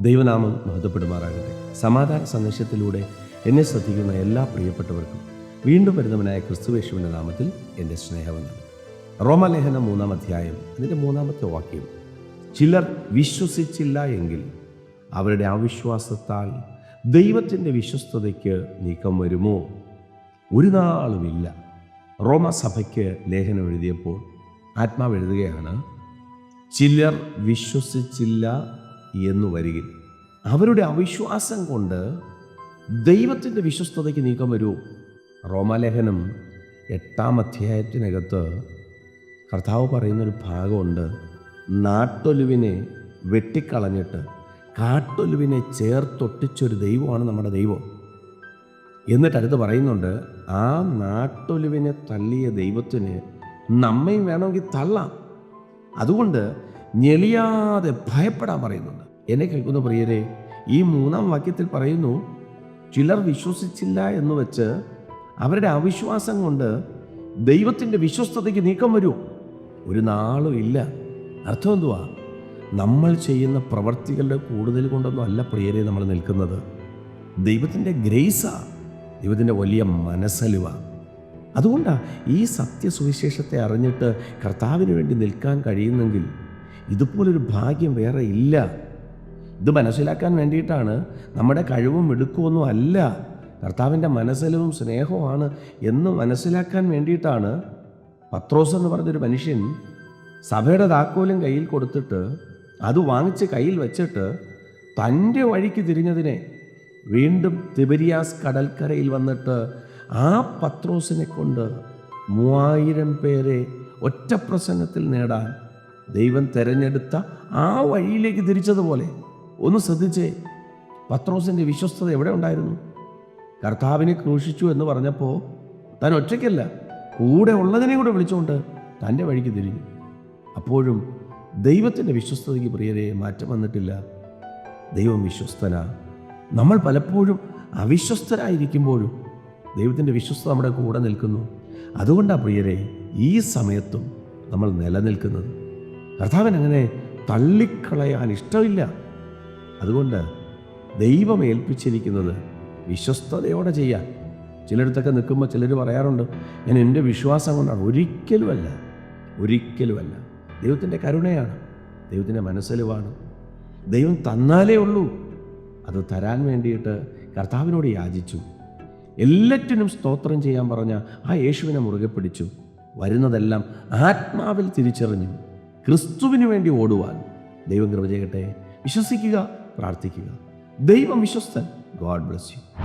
ദൈവനാമം മഹത്വപ്പെടുമാറാകട്ടെ. സമാധാന സന്ദേശത്തിലൂടെ എന്നെ ശ്രദ്ധിക്കുന്ന എല്ലാ പ്രിയപ്പെട്ടവർക്കും വീണ്ടും വരുന്നവനായ ക്രിസ്തുവേശുവിന്റെ നാമത്തിൽ എന്റെ സ്നേഹവന്ദനം. റോമലേഖനം മൂന്നാം അധ്യായം അതിന്റെ മൂന്നാമത്തെ വാക്യം. ചിലർ വിശ്വസിച്ചില്ല എങ്കിൽ അവരുടെ അവിശ്വാസത്താൽ ദൈവത്തിന്റെ വിശ്വസ്തതയ്ക്ക് നീക്കം വരുമോ? ഒരു നാളുമില്ല റോമസഭയ്ക്ക് ലേഖനം എഴുതിയപ്പോൾ ആത്മാവ് എഴുതുകയാണ് ചിലർ വിശ്വസിച്ചില്ല എന്ന് വരികിൽ അവരുടെ അവിശ്വാസം കൊണ്ട് ദൈവത്തിന്റെ വിശ്വസ്തതയ്ക്ക് നീക്കം വരൂ. റോമാലേഖനം എട്ടാം അധ്യായത്തിനകത്ത് കർത്താവ് പറയുന്നൊരു ഭാഗമുണ്ട്. നാട്ടൊലുവിനെ വെട്ടിക്കളഞ്ഞിട്ട് കാട്ടൊലുവിനെ ചേർത്തൊട്ടിച്ചൊരു ദൈവമാണ് നമ്മുടെ ദൈവം. എന്നിട്ട് അടുത്ത് പറയുന്നുണ്ട് ആ നാട്ടൊലുവിനെ തള്ളിയ ദൈവത്തിന് നമ്മയും വേണമെങ്കിൽ തള്ളാം. അതുകൊണ്ട് ഞെളിയാതെ ഭയപ്പെടാൻ പറയുന്നുണ്ട്. എന്നെ കേൾക്കുന്ന പ്രിയരെ ഈ മൂന്നാം വാക്യത്തിൽ പറയുന്നു ചിലർ വിശ്വസിച്ചില്ല എന്ന് വെച്ച് അവരുടെ അവിശ്വാസം കൊണ്ട് ദൈവത്തിന്റെ വിശ്വസ്തതയ്ക്ക് നീക്കം വരൂ. ഒരു നാളും ഇല്ല. അർത്ഥം എന്തുവാ? നമ്മൾ ചെയ്യുന്ന പ്രവർത്തികളുടെ കൂടുതൽ കൊണ്ടൊന്നും അല്ല പ്രിയരെ നമ്മൾ നിൽക്കുന്നത്. ദൈവത്തിന്റെ ഗ്രേസാ ദൈവത്തിന്റെ വലിയ മനസ്സലുവ. അതുകൊണ്ടാണ് ഈ സത്യസുവിശേഷത്തെ അറിഞ്ഞിട്ട് കർത്താവിന് വേണ്ടി നിൽക്കാൻ കഴിയുന്നെങ്കിൽ ഇതുപോലൊരു ഭാഗ്യം വേറെ ഇല്ല. ഇത് മനസ്സിലാക്കാൻ വേണ്ടിയിട്ടാണ് നമ്മുടെ കഴിവും മിടുക്കുമൊന്നും അല്ല. കർത്താവിന്റെ മനസ്സിലും സ്നേഹവുമാണ് എന്ന് മനസ്സിലാക്കാൻ വേണ്ടിയിട്ടാണ് പത്രോസ് എന്ന് പറഞ്ഞൊരു മനുഷ്യൻ സഭയുടെ താക്കോലും കയ്യിൽ കൊടുത്തിട്ട് അത് വാങ്ങിച്ച് കയ്യിൽ വെച്ചിട്ട് തന്റെ വഴിക്ക് തിരിഞ്ഞതിനെ വീണ്ടും തിബരിയാസ് കടൽക്കരയിൽ വന്നിട്ട് ആ പത്രോസിനെ കൊണ്ട് മൂവായിരം പേരെ ഒറ്റ പ്രസംഗത്തിൽ നേടാൻ ദൈവം തിരഞ്ഞെടുത്ത ആ വഴിയിലേക്ക് തിരിച്ചതുപോലെ ഒന്ന് ശ്രദ്ധിച്ചേ. പത്രോസിന്റെ വിശ്വസ്തത എവിടെ ഉണ്ടായിരുന്നു? കർത്താവിനെ ക്രൂശിച്ചു എന്ന് പറഞ്ഞപ്പോൾ താൻ ഒറ്റയ്ക്കല്ല കൂടെ ഉള്ളതിനെ കൂടെ വിളിച്ചുകൊണ്ട് തന്റെ വഴിക്ക് തിരിഞ്ഞു. അപ്പോഴും ദൈവത്തിന്റെ വിശ്വസ്തതയ്ക്ക് പ്രിയരെ മാറ്റം വന്നിട്ടില്ല. ദൈവം വിശ്വസ്തനാ. നമ്മൾ പലപ്പോഴും അവിശ്വസ്തരായിരിക്കുമ്പോഴും ദൈവത്തിന്റെ വിശ്വസ്തത നമ്മുടെ കൂടെ നിൽക്കുന്നു. അതുകൊണ്ടാണ് പ്രിയരെ ഈ സമയത്തും നമ്മൾ നിലനിൽക്കുന്നത്. കർത്താവിനങ്ങനെ തള്ളിക്കളയാൻ ഇഷ്ടമില്ല. അതുകൊണ്ട് ദൈവം ഏൽപ്പിച്ചിരിക്കുന്നത് വിശ്വസ്തതയോടെ ചെയ്യാൻ. ചിലയിടത്തൊക്കെ നിൽക്കുമ്പോൾ ചിലർ പറയാറുണ്ട് ഞാൻ എന്റെ വിശ്വാസം കൊണ്ടാണ്. ഒരിക്കലുമല്ല ഒരിക്കലുമല്ല. ദൈവത്തിന്റെ കരുണയാണ് ദൈവത്തിന്റെ മനസ്സിലുമാണ് ദൈവം തന്നാലേ ഉള്ളൂ. അത് തരാൻ വേണ്ടിയിട്ട് കർത്താവിനോട് യാചിച്ചു. എല്ലാറ്റിനും സ്തോത്രം ചെയ്യാൻ പറഞ്ഞ ആ യേശുവിനെ മുറുകെ പിടിച്ചു. വരുന്നതെല്ലാം ആത്മാവിൽ തിരിച്ചറിഞ്ഞു. ക്രിസ്തുവിന് വേണ്ടി ഓടുവാൻ ദൈവം കൃപ ചെയ്യട്ടെ. വിശ്വസിക്കുക. പ്രാർത്ഥിക്കുക. ദൈവം വിശ്വസ്തൻ. God bless you.